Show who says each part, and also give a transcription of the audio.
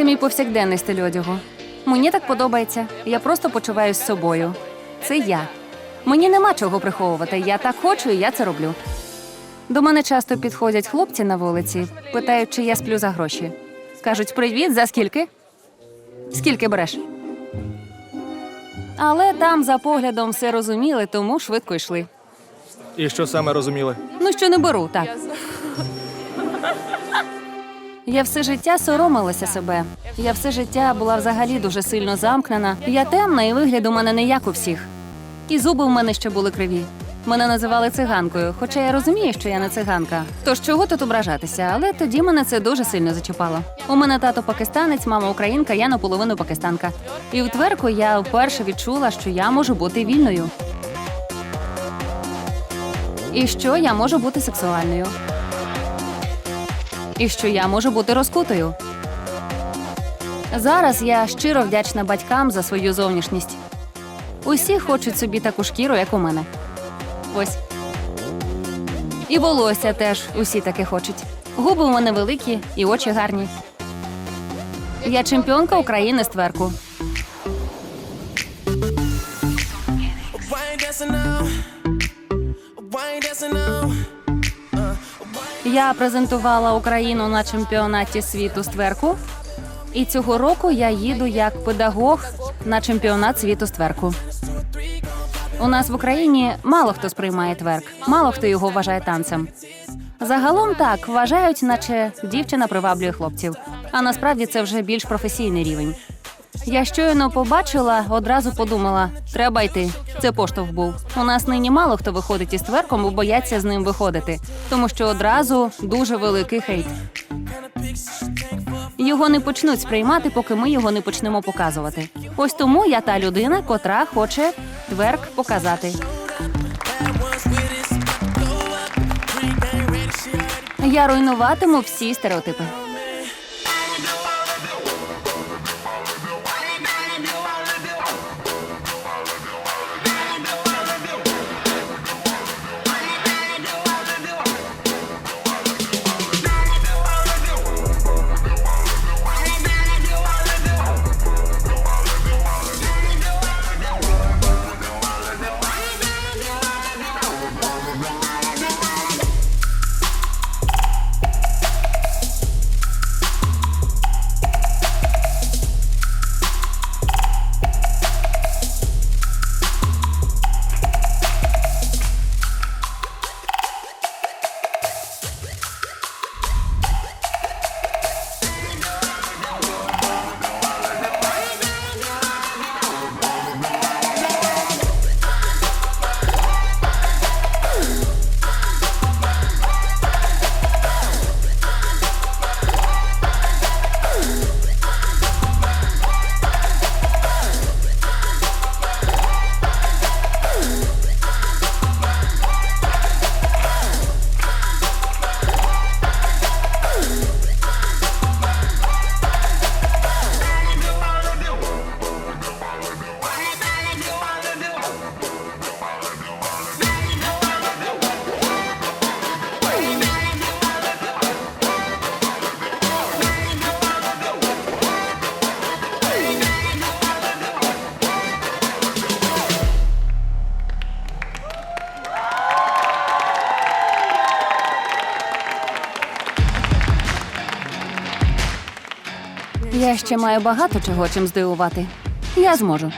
Speaker 1: Це мій повсякденний стиль одягу. Мені так подобається. Я просто почуваюся з собою. Це я. Мені нема чого приховувати. Я так хочу, і я це роблю. До мене часто підходять хлопці на вулиці, питають, чи я сплю за гроші. Кажуть, привіт, за скільки? Скільки береш? Але там за поглядом все розуміли, тому швидко йшли.
Speaker 2: І що саме розуміли?
Speaker 1: Ну, що не беру, так. Я все життя соромилася себе. Я все життя була взагалі дуже сильно замкнена. Я темна, і вигляд у мене не як у всіх. І зуби в мене ще були криві. Мене називали циганкою, хоча я розумію, що я не циганка. Тож чого тут ображатися? Але тоді мене це дуже сильно зачіпало. У мене тато пакистанець, мама українка, я наполовину пакистанка. І в тверку я вперше відчула, що я можу бути вільною. І що я можу бути сексуальною. І що я можу бути розкутою. Зараз я щиро вдячна батькам за свою зовнішність. Усі хочуть собі таку шкіру, як у мене. Ось. І волосся теж усі таке хочуть. Губи у мене великі і очі гарні. Я чемпіонка України з тверку.
Speaker 3: Why ain't dancing now? Why ain't dancing now?
Speaker 1: Я презентувала Україну на чемпіонаті світу з тверку. І цього року я їду як педагог на чемпіонат світу з тверку. У нас в Україні мало хто сприймає тверк, мало хто його вважає танцем. Загалом так вважають, наче дівчина приваблює хлопців. А насправді це вже більш професійний рівень. Я щойно побачила, одразу подумала: треба йти. Це поштовх був. У нас нині мало хто виходить із тверком, бо бояться з ним виходити, тому що одразу дуже великий хейт. Його не почнуть сприймати, поки ми його не почнемо показувати. Ось тому я та людина, котра хоче тверк показати. Я руйнуватиму всі стереотипи. Я ще маю багато чого чим здивувати. Я зможу.